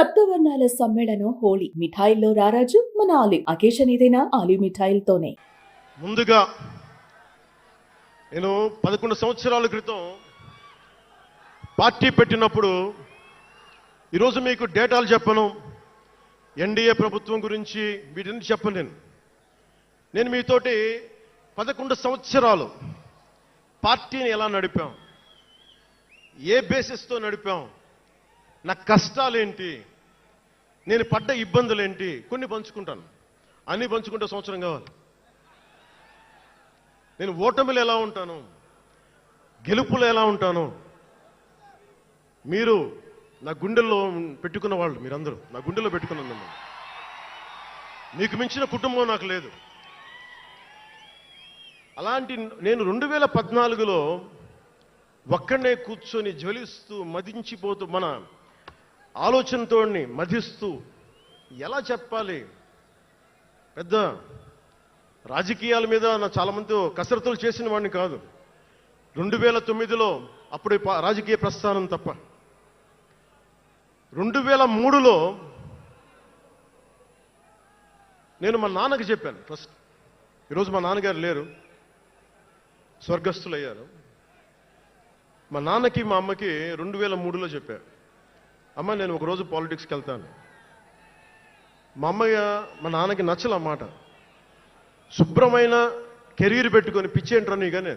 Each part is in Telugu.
సప్తవర్ణాల సమ్మేళనం హోళీ మిఠాయిల్లో రారాజు మన ఆలివ్ అకేషన్ ఏదైనా ఆలివ్ మిఠాయిలతోనే. ముందుగా నేను పదకొండు సంవత్సరాల క్రితం పార్టీ పెట్టినప్పుడు ఈరోజు మీకు డేటాలు చెప్పను. ఎన్డీఏ ప్రభుత్వం గురించి వీటిని చెప్పను నేను. నేను మీతోటి పదకొండు సంవత్సరాలు పార్టీని ఎలా నడిపాం? ఏ బేసిస్తో నడిపాం? నా కష్టాలేంటి? నేను పడ్డ ఇబ్బందులు ఏంటి కొన్ని పంచుకుంటాను. అన్ని పంచుకుంటే సంవత్సరం కావాలి. నేను ఓటమిలు ఎలా ఉంటాను? గెలుపులు ఎలా ఉంటాను? మీరు నా గుండెల్లో పెట్టుకున్న వాళ్ళు మీరందరూ నా గుండెలో పెట్టుకున్న మీకు మించిన కుటుంబం నాకు లేదు. అలాంటి నేను రెండు వేల పద్నాలుగులో ఒక్కడనే కూర్చొని జ్వలిస్తూ మదించిపోతూ మన ఆలోచనతో మధిస్తూ ఎలా చెప్పాలి? పెద్ద రాజకీయాల మీద నా చాలా మంది కసరత్తులు చేసిన వాడిని కాదు. రెండు వేల తొమ్మిదిలో అప్పుడు రాజకీయ ప్రస్థానం తప్ప. రెండు వేల మూడులో నేను మా నాన్నకి చెప్పాను ఫస్ట్. ఈరోజు మా నాన్నగారు లేరు. స్వర్గస్థులయ్యారు. మా నాన్నకి మా అమ్మకి రెండు వేల మూడులో చెప్పారు అమ్మ నేను ఒకరోజు పాలిటిక్స్కి వెళ్తాను. మా అమ్మయ్య మా నాన్నకి నచ్చల మాట. శుభ్రమైన కెరీర్ పెట్టుకొని పిచ్చేంట్రా నీగా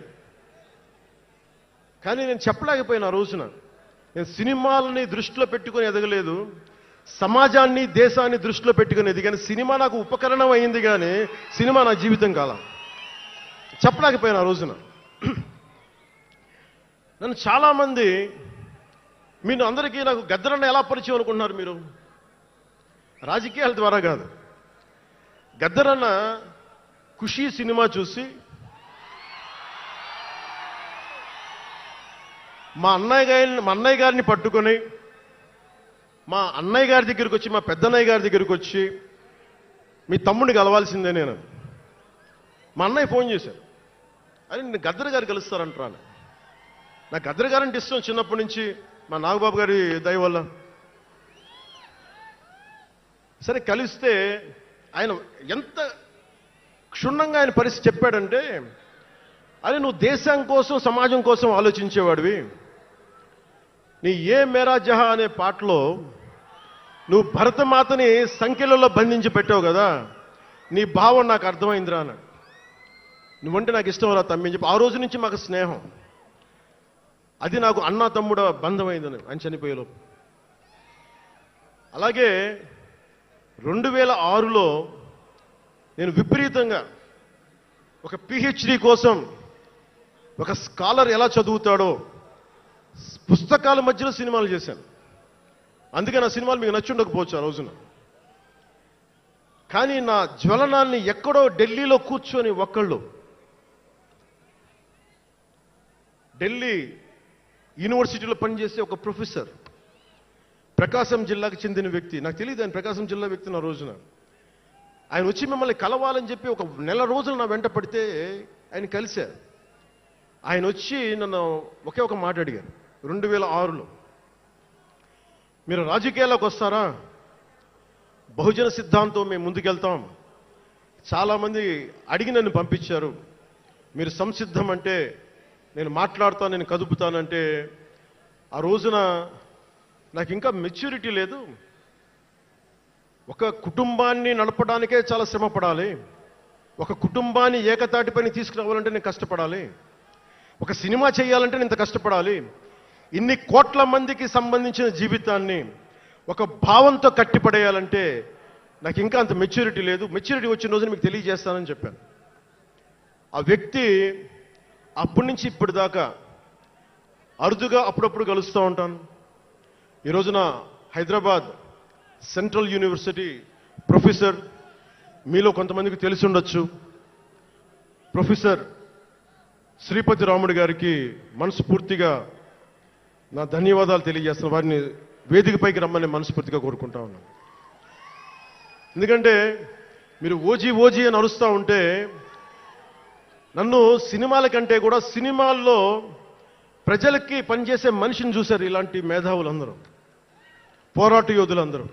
కానీ నేను చెప్పలేకపోయినా ఆ రోజున. నేను సినిమాలని దృష్టిలో పెట్టుకొని ఎదగలేదు. సమాజాన్ని దేశాన్ని దృష్టిలో పెట్టుకొని ఎదిగాను. సినిమా నాకు ఉపకరణం అయింది కానీ సినిమా నా జీవితం కాల. చెప్పలేకపోయినా ఆ రోజున. నన్ను చాలామంది మీరు అందరికీ నాకు గద్దరన్న ఎలా పరిచయం అనుకుంటున్నారు మీరు? రాజకీయాల ద్వారా కాదు. గద్దరన్న ఖుషీ సినిమా చూసి మా అన్నయ్య గారిని మా అన్నయ్య గారిని పట్టుకొని మా అన్నయ్య గారి దగ్గరికి వచ్చి మా పెద్దన్నయ్య గారి దగ్గరికి వచ్చి మీ తమ్ముడిని కలవాల్సిందే నేను. మా అన్నయ్య ఫోన్ చేశారు. అని నేను గద్దర్ గారు కలుస్తారంటాను నాకు గద్దర్ గారంటే ఇష్టం. చిన్నప్పటి నుంచి మా నాగబాబు గారి దయ వల్ల. సరే కలిస్తే ఆయన ఎంత క్షుణ్ణంగా ఆయన పరిస్థితి చెప్పాడంటే అరే నువ్వు దేశం కోసం సమాజం కోసం ఆలోచించేవాడివి. నీ ఏ మేరా జహా అనే పాటలో నువ్వు భరతమాతని సంఖ్యలలో బంధించి పెట్టావు కదా నీ భావం నాకు అర్థమైందిరా అన్నాడు. నువ్వంటే నాకు ఇష్టం రా తమ్మి చెప్పి ఆ రోజు నుంచి మాకు స్నేహం. అది నాకు అన్న తమ్ముడ బంధమైందని ఆయన చనిపోయేలోపు అలాగే రెండు వేల ఆరులో నేను విపరీతంగా ఒక పిహెచ్డి కోసం ఒక స్కాలర్ ఎలా చదువుతాడో పుస్తకాల మధ్యలో సినిమాలు చేశాను. అందుకే నా సినిమాలు మీకు నచ్చి ఉండకపోవచ్చు ఆ రోజున. కానీ నా జ్వలనాన్ని ఎక్కడో ఢిల్లీలో కూర్చొని ఒక్కళ్ళు. ఢిల్లీ యూనివర్సిటీలో పనిచేసే ఒక ప్రొఫెసర్ ప్రకాశం జిల్లాకు చెందిన వ్యక్తి. నాకు తెలియదు ఆయన ప్రకాశం జిల్లా వ్యక్తి నా రోజున. ఆయన వచ్చి మిమ్మల్ని కలవాలని చెప్పి ఒక నెల రోజులు నా వెంట పడితే ఆయన కలిశారు. ఆయన వచ్చి నన్ను ఒకే ఒక మాట అడిగారు. రెండు వేల ఆరులో. మీరు రాజకీయాల్లోకి వస్తారా? బహుజన సిద్ధాంతం మేము ముందుకెళ్తాం. చాలామంది అడిగి నన్ను పంపించారు. మీరు సంసిద్ధం అంటే నేను మాట్లాడతాను నేను కదుపుతానంటే ఆ రోజున నాకు ఇంకా మెచ్యూరిటీ లేదు. ఒక కుటుంబాన్ని నడపడానికే చాలా శ్రమ పడాలి ఒక కుటుంబాన్ని ఏకతాటిపైన తీసుకురావాలంటే నేను కష్టపడాలి. ఒక సినిమా చేయాలంటే నేను ఇంత కష్టపడాలి. ఇన్ని కోట్ల మందికి సంబంధించిన జీవితాన్ని ఒక భావంతో కట్టిపడేయాలంటే నాకు ఇంకా అంత మెచ్యూరిటీ లేదు. మెచ్యూరిటీ వచ్చిన రోజున మీకు తెలియజేస్తానని చెప్పాను. ఆ వ్యక్తి అప్పటి నుంచి ఇప్పటి దాకా అరుదుగా అప్పుడప్పుడు కలుస్తూ ఉంటాను ఈ రోజున హైదరాబాద్ సెంట్రల్ యూనివర్సిటీ ప్రొఫెసర్ మీలో కొంతమందికి తెలిసి ఉండొచ్చు. ప్రొఫెసర్ శ్రీపతి రాముడు గారికి మనస్ఫూర్తిగా నా ధన్యవాదాలు తెలియజేస్తున్న వారిని వేదికపైకి రమ్మని మనస్ఫూర్తిగా కోరుకుంటా ఉన్నాను. ఎందుకంటే మీరు ఓజీ ఓజీ అని అరుస్తూ ఉంటే నన్ను సినిమాల కంటే కూడా సినిమాల్లో ప్రజలకి పనిచేసే మనిషిని చూశారు ఇలాంటి మేధావులందరూ పోరాట యోధులందరూ.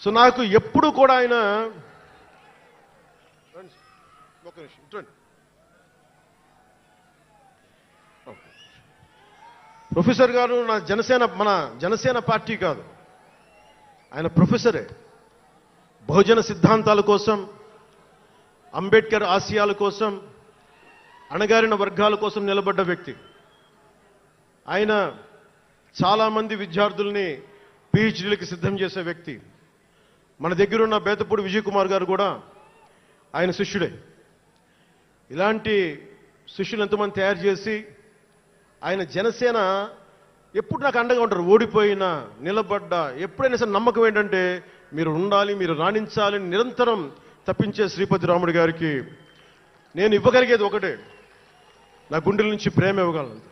సో నాకు ఎప్పుడు కూడా ఆయన నిమిషం. ప్రొఫెసర్ గారు నా జనసేన మన జనసేన పార్టీ కాదు. ఆయన ప్రొఫెసరే. బహుజన సిద్ధాంతాల కోసం అంబేద్కర్ ఆశయాల కోసం అణగారిన వర్గాల కోసం నిలబడ్డ వ్యక్తి. ఆయన చాలామంది విద్యార్థుల్ని పిహెచ్డీలకు సిద్ధం చేసే వ్యక్తి. మన దగ్గరున్న బేతపూడి విజయ్ కుమార్ గారు కూడా ఆయన శిష్యుడే. ఇలాంటి శిష్యులు ఎంతమంది తయారు చేసి ఆయన జనసేన ఎప్పుడు నాకు అండగా ఉంటారు? ఓడిపోయినా నిలబడ్డా ఎప్పుడైనా సరే నమ్మకం ఏంటంటే మీరు ఉండాలి మీరు రాణించాలి నిరంతరం తప్పించే శ్రీపతి రాముడు గారికి నేను ఇవ్వగలిగేది ఒకటే. నా గుండెల నుంచి ప్రేమ ఇవ్వగలను.